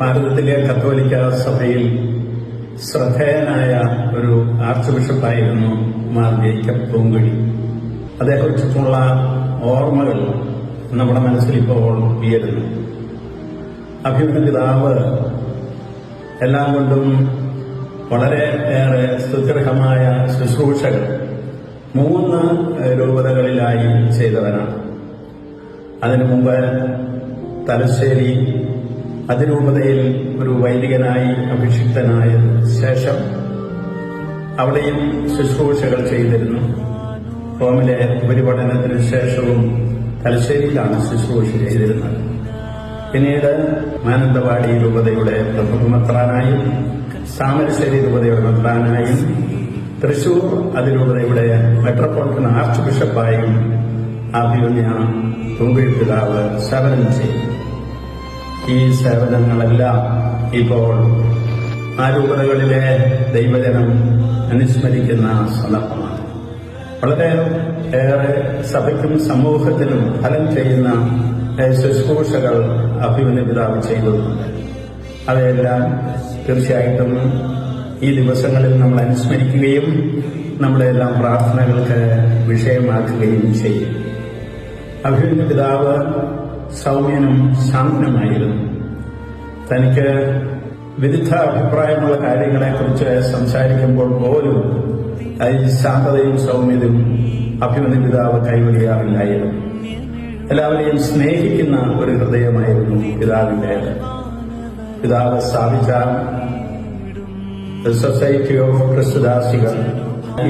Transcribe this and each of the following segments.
ഭാരതത്തിലെ കത്തോലിക്ക സഭയിൽ ശ്രദ്ധേയനായ ഒരു ആർച്ച് ബിഷപ്പായിരുന്നു മാർ ജേക്കബ് പൂങ്കുഴി. അതേക്കുറിച്ചിട്ടുള്ള ഓർമ്മകൾ നമ്മുടെ മനസ്സിൽ ഇപ്പോൾ ഉയരുന്നു. അഭിമന്യ പിതാവ് എല്ലാം കൊണ്ടും വളരെ ഏറെ സുദൃഢമായ ശുശ്രൂഷകൾ മൂന്ന് രൂപതകളിലായി ചെയ്തവനാണ്. അതിനു മുമ്പ് തലശ്ശേരി അതിരൂപതയിൽ ഒരു വൈദികനായി അഭിഷിക്തനായ ശേഷം അവിടെയും ശുശ്രൂഷകൾ ചെയ്തിരുന്നു. റോമിലെ ഉപരിപഠനത്തിന് ശേഷവും തലശ്ശേരിയിലാണ് ശുശ്രൂഷ ചെയ്തിരുന്നത്. പിന്നീട് മാനന്തവാടി രൂപതയുടെ പ്രഭുമത്രാനായും താമരശ്ശേരി രൂപതയുടെ മെത്രാനായും തൃശൂർ അതിരൂപതയുടെ മെട്രോപൊളിറ്റൻ ആർച്ച് ബിഷപ്പായും അഭിമന്യ തുമ്പി പിതാവ് സേവനം ചെയ്തു. ഈ സേവനങ്ങളെല്ലാം ഇപ്പോൾ ആ രൂപതകളിലെ ദൈവജനം അനുസ്മരിക്കുന്ന സന്ദർഭമാണ്. വളരെ ഏറെ സഭയ്ക്കും സമൂഹത്തിനും ഫലം ചെയ്യുന്ന ശുശ്രൂഷകൾ അഭിമന്യ പിതാവ് ചെയ്തിട്ടുണ്ട്. അവയെല്ലാം തീർച്ചയായിട്ടും ഈ ദിവസങ്ങളിൽ നമ്മൾ അനുസ്മരിക്കുകയും നമ്മുടെ എല്ലാം പ്രാർത്ഥനകൾക്ക് വിഷയമാക്കുകയും ചെയ്യും. അഭിമന്യ പിതാവ് സൗമ്യനും ശാന്തനുമായിരുന്നു. തനിക്ക് വിരുദ്ധ അഭിപ്രായമുള്ള കാര്യങ്ങളെക്കുറിച്ച് സംസാരിക്കുമ്പോൾ പോലും അതിൽ ശാന്തതയും സൗമ്യതയും അഭിമന്യ പിതാവ് കൈവരിയാറില്ലായിരുന്നു. എല്ലാവരെയും സ്നേഹിക്കുന്ന ഒരു ഹൃദയമായിരുന്നു പിതാവിന്റെ പിതാവ് സ്ഥാപിച്ച സൊസൈറ്റി ഓഫ് ക്രിസ്തുദാസികൾ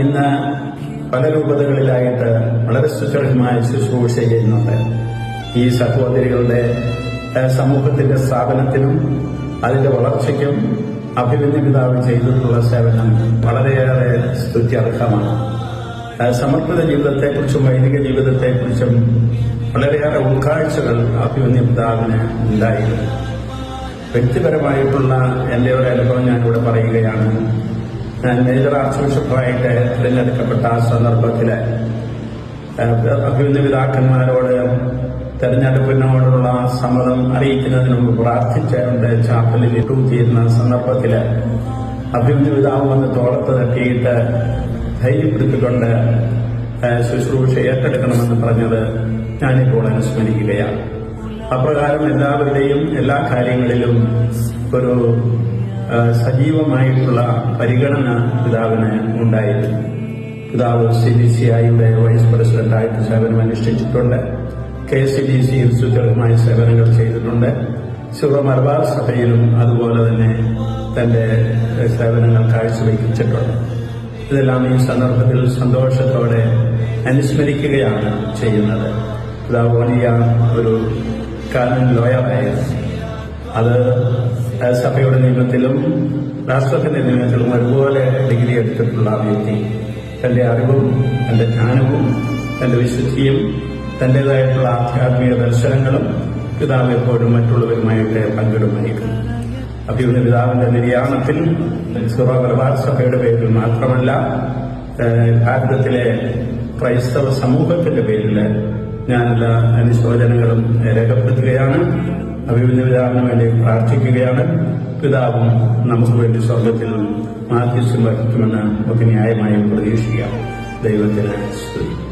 ഇന്ന് പല രൂപതകളിലായിട്ട് വളരെ സുദൃഢമായ ശുശ്രൂഷ ചെയ്യുന്നുണ്ട്. ഈ സഹോദരികളുടെ സമൂഹത്തിന്റെ സ്ഥാപനത്തിനും അതിന്റെ വളർച്ചയ്ക്കും അഭിമന്യ പിതാവ് ചെയ്തിട്ടുള്ള സേവനം വളരെയേറെ സ്തുത്യർഹമാണ്. സമർപ്പിത ജീവിതത്തെക്കുറിച്ചും വൈദിക ജീവിതത്തെക്കുറിച്ചും വളരെയേറെ ഉൾക്കാഴ്ചകൾ അഭിമന്യ പിതാവിന് ഉണ്ടായിരുന്നു. വ്യക്തിപരമായിട്ടുള്ള എന്റെ ഒരു അനുഭവം ഞാനിവിടെ പറയുകയാണ്. ഞാൻ മേജർ ആർച്ച് ബിഷപ്പായിട്ട് തിരഞ്ഞെടുക്കപ്പെട്ട സന്ദർഭത്തിൽ അഭിമന്യ പിതാക്കന്മാരോട് തെരഞ്ഞെടുപ്പിനോടുള്ള സമ്മതം അറിയിക്കുന്നതിന് മുമ്പ് പ്രാർത്ഥിച്ചുകൊണ്ട് ചാപ്പലിൽ അഭിമന്യ പിതാവ് വന്ന് തോളത്ത് തട്ടിയിട്ട് ധൈര്യപ്പെടുത്തിക്കൊണ്ട് ശുശ്രൂഷ ഏറ്റെടുക്കണമെന്ന് പറഞ്ഞത് ഞാനിപ്പോൾ അനുസ്മരിക്കുകയാണ്. അപ്രകാരം എല്ലാവരുടെയും എല്ലാ കാര്യങ്ങളിലും ഒരു സജീവമായിട്ടുള്ള പരിഗണന പിതാവിന് ഉണ്ടായിരുന്നു. പിതാവ് സി ബി സി ഐയുടെ വൈസ് പ്രസിഡന്റായിട്ട് സേവനം അനുഷ്ഠിച്ചിട്ടുണ്ട് കെ സി ഡി സി ഇൻസ്റ്റിറ്റ്യൂട്ടുകളുമായി സേവനങ്ങൾ ചെയ്തിട്ടുണ്ട്. ശിവ മലബാർ സഭയിലും അതുപോലെ തന്നെ തന്റെ സേവനങ്ങൾ കാഴ്ചവെച്ചിട്ടുണ്ട്. ഇതെല്ലാം ഈ സന്ദർഭത്തിൽ സന്തോഷത്തോടെ അനുസ്മരിക്കുകയാണ് ചെയ്യുന്നത്. വലിയ ഒരു കാനൻ ലോയറായിരുന്നു അത് സഭയുടെ നിയമത്തിലും രാഷ്ട്രത്തിന്റെ നിയമത്തിലും ഒരുപോലെ ഡിഗ്രി എടുത്തിട്ടുള്ള വ്യക്തി. തന്റെ അറിവും തന്റെ ജ്ഞാനവും തന്റെ വിശുദ്ധിയും തന്റേതായിട്ടുള്ള ആധ്യാത്മിക ദർശനങ്ങളും പിതാവ് എപ്പോഴും മറ്റുള്ളവരുമായിട്ട് പങ്കിടുമായിരുന്നു അഭിമന്യ പിതാവിന്റെ നിര്യാണത്തിൽ സിറോ സഭയുടെ പേരിൽ മാത്രമല്ല ഭാരതത്തിലെ ക്രൈസ്തവ സമൂഹത്തിന്റെ പേരിൽ ഞാനെല്ലാ അനുശോചനങ്ങളും രേഖപ്പെടുത്തുകയാണ്. അഭിമന്യ പിതാവിന് വേണ്ടി പ്രാർത്ഥിക്കുകയാണ്. പിതാവും നമുക്ക് വേണ്ടി സ്വർഗത്തിൽ മാധ്യസ്യം വഹിക്കുമെന്ന് നമുക്ക് ന്യായമായും പ്രതീക്ഷിക്കാം. ദൈവത്തിന് സ്തുതി.